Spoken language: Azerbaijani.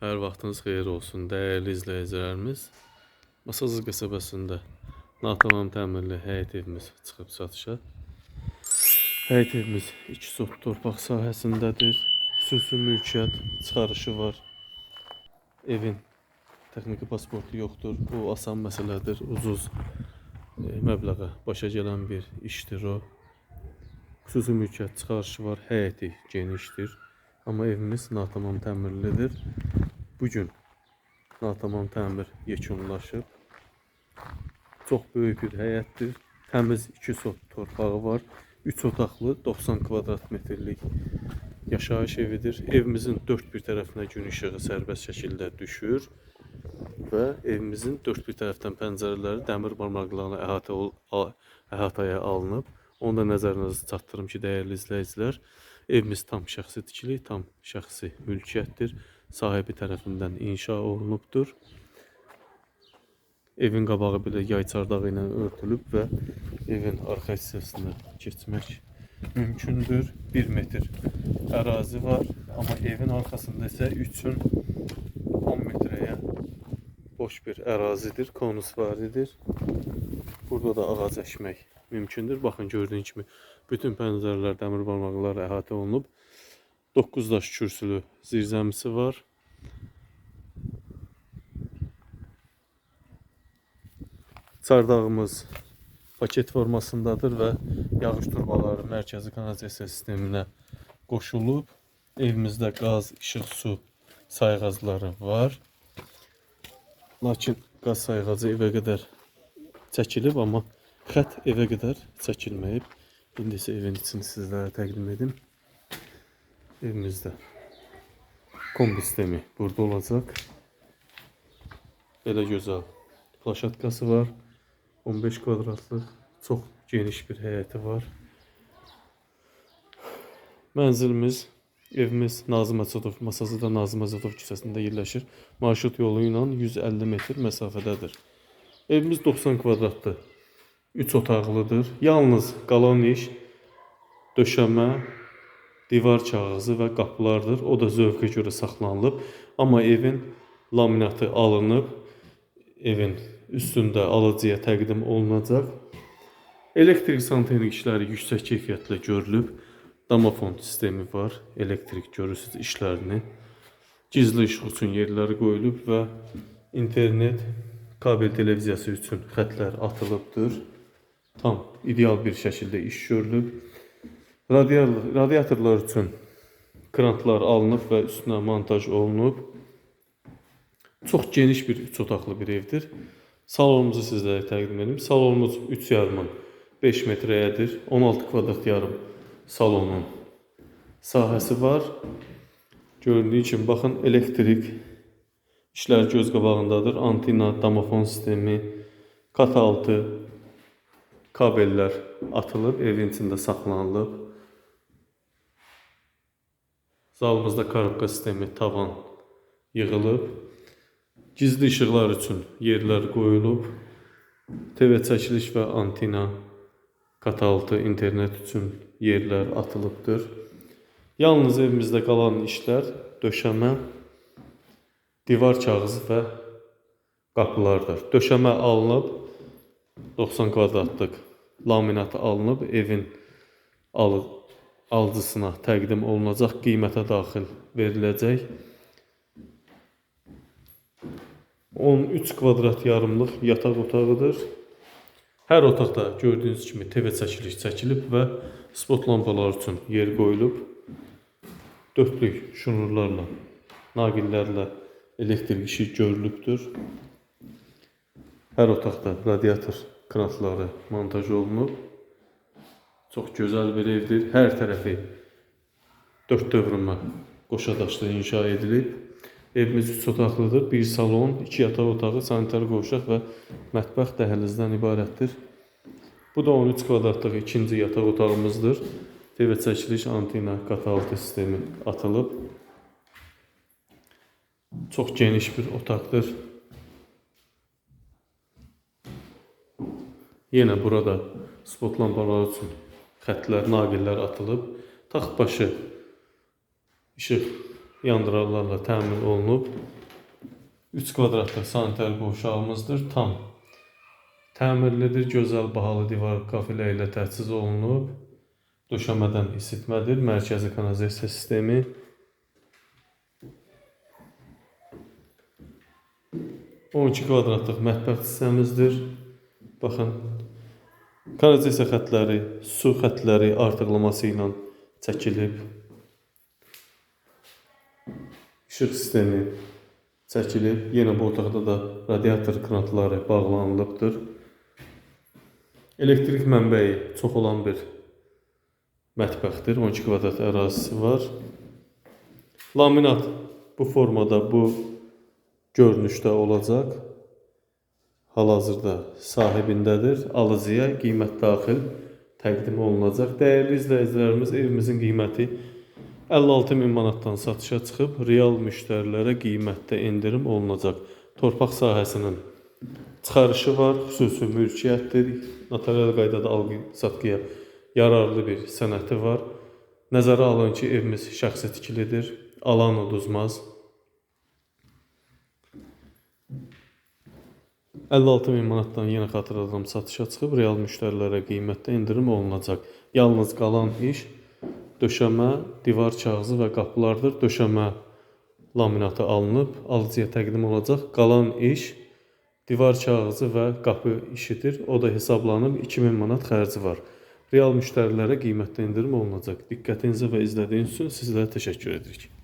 Hər vaxtınız xeyir olsun, dəyərli izləyicilərimiz. Masazlı qəsəbəsində natamam təmirli həyət evimiz çıxıb satışa. Həyət evimiz 2 sot torpaq sahəsindədir. Xüsusi mülkiyyət çıxarışı var. Evin texniki pasportu yoxdur. Bu asan məsələdir. Ucuz e, məbləğə başa gələn bir işdir o. Xüsusi mülkiyyət çıxarışı var. Həyəti genişdir. Amma evimiz natamam təmirlidir. Bu gün natamam təmir yekunlaşıb. Çox böyük bir həyətdir. Təmiz 2 sot torpağı var. 3 otaqlı 90 kvadrat metrlik yaşayış evidir. Evimizin dört bir tərəfinə gün işığı sərbəst şəkildə düşür və evimizin dört bir tərəfdən pəncərələri dəmir barmaqlarına əhatə ol, əhatəyə alınıb. Onu da nəzərinizə çatdırım ki, dəyərli izləyicilər, evimiz tam şəxsi tikili, tam şəxsi mülkiyyətdir. Sahibi tərəfindən inşa olunubdur. Evin qabağı belə yay çardağı ilə örtülüb və evin arxa hissəsinə keçmək mümkündür. 1 metr ərazi var, amma evin arxasında isə 3-ün 10 metrəyə boş bir ərazidir, konusvaridir. Burada da ağac əkmək mümkündür. Baxın gördüyünüz kimi bütün pəncərələr dəmir barmaqlarla əhatə olunub. 9 daş kürsülü zirzəmisi var. Çardağımız paket formasındadır və yağış turbaları mərkəzi kanalizasiya sisteminə qoşulub. Evimizdə qaz, işıq, su sayğacları var. Lakin qaz sayğacı evə qədər çəkilib, amma xətt evə qədər çəkilməyib. İndi isə evin içini sizlərə təqdim edim. Evimizdə kombi sistemi burada olacaq. Belə gözəl plaşatkası var. 15 kvadratlıq çox geniş bir həyəti var. Mənzilimiz, evimiz Nazım Açadov, Masazıda Nazım Açadov küçəsində yerləşir. Marşrut yolu ilə 150 metr məsafədədir. Evimiz 90 kvadratdır. 3 otaqlıdır. Yalnız qalan iş döşəmə, divar kağızı və qapılardır. O da zövqə görə saxlanılıb. Amma evin laminatı alınıb, evin üstündə alıcıya təqdim olunacaq. Elektrik santexnik işləri yüksək keyfiyyətlə görülüb. Damafon sistemi var. Elektrik görürsüz işlərini. Gizli işıq üçün yerləri qoyulub və internet, kabel televiziyası üçün xətlər atılıbdır. Tam ideal bir şəkildə iş görülüb. Radiator, radiatorlar üçün krantlar alınıb və üstünə montaj olunub. Çox geniş bir 3 otaqlı bir evdir. Salonumuzu sizlərə təqdim edim. Salonumuz 3 yarımın 5 metrəyədir. 16 kvadrat yarım salonun sahəsi var. Gördüyünüz kimi baxın elektrik işlər göz qabağındadır. Antina, damafon sistemi, kat altı kabellər atılıb, evin içində saxlanılıb. Zalımızda korobka sistemi, tavan yığılıb. Gizli işıqlar üçün yerlər qoyulub. TV çəkiliş və antina, kataltı, internet üçün yerlər atılıbdır. Yalnız evimizdə qalan işlər döşəmə, divar kağızı və qapılardır. Döşəmə alınıb 90 kvadratlıq laminat alınıb evin alı alıcısına təqdim olunacaq, qiymətə daxil veriləcək. 13 kvadrat yarımlıq yataq otağıdır. Hər otaqda gördüyünüz kimi TV çəkiliş çəkilib və spot lampalar üçün yer qoyulub. Dörtlük şnurlarla, naqillərlə elektrik işi görülübdür. Hər otaqda radiator krantları montaj olunub. Çox gözəl bir evdir. Hər tərəfi dörd dövrümə qoşa daşlı inşa edilib. Evimiz 3 otaqlıdır. Bir salon, 2 yataq otağı, sanitar qovşaq və mətbəx dəhlizdən ibarətdir. Bu da 13 kvadratlıq ikinci yataq otağımızdır. TV çəkiliş antina qataltı sistemi atılıb. Çox geniş bir otaqdır. Yenə burada spot lampalar üçün xətlər, naqillər atılıb. Taxt başı işıq yandırarlarla təmin olunub. 3 kvadratlıq sanitar qovşağımızdır. Tam təmirlidir, gözəl bahalı divar qafilə ilə təchiz olunub. Döşəmədən isitmədir, mərkəzi kanalizasiya sistemi. On iki kvadratlıq mətbəx hissəmizdir. Baxın, kanalizasiya xətləri, su xətləri artıqlaması ilə çəkilib. İşıq sistemi çəkilib. Yenə bu otaqda da radiator kranları bağlanılıbdır. Elektrik mənbəyi çox olan bir mətbəxdir. 12 kvadrat ərazisi var. Laminat bu formada, bu görünüşdə olacaq. Hal-hazırda sahibindədir. Alıcıya qiymət daxil təqdim olunacaq. Dəyərli izləyicilərimiz, evimizin qiyməti 56 min manatdan satışa çıxıb, real müştərilərə qiymətdə endirim olunacaq. Torpaq sahəsinin çıxarışı var, xüsusi mülkiyyətdir. Notarial qaydada alqı-satqıya yararlı bir sənəti var. Nəzərə alın ki, evimiz şəxsi tikilidir, alan uduzmaz. 56 min manatdan yenə xatırladım satışa çıxıb, real müştərilərə qiymətdə endirim olunacaq. Yalnız qalan iş döşəmə, divar kağızı və qapılardır. Döşəmə laminatı alınıb, alıcıya təqdim olacaq. Qalan iş divar kağızı və qapı işidir. O da hesablanıb 2000 manat xərci var. Real müştərilərə qiymətdə endirim olunacaq. Diqqətinizə və izlədiyiniz üçün sizlərə təşəkkür edirik.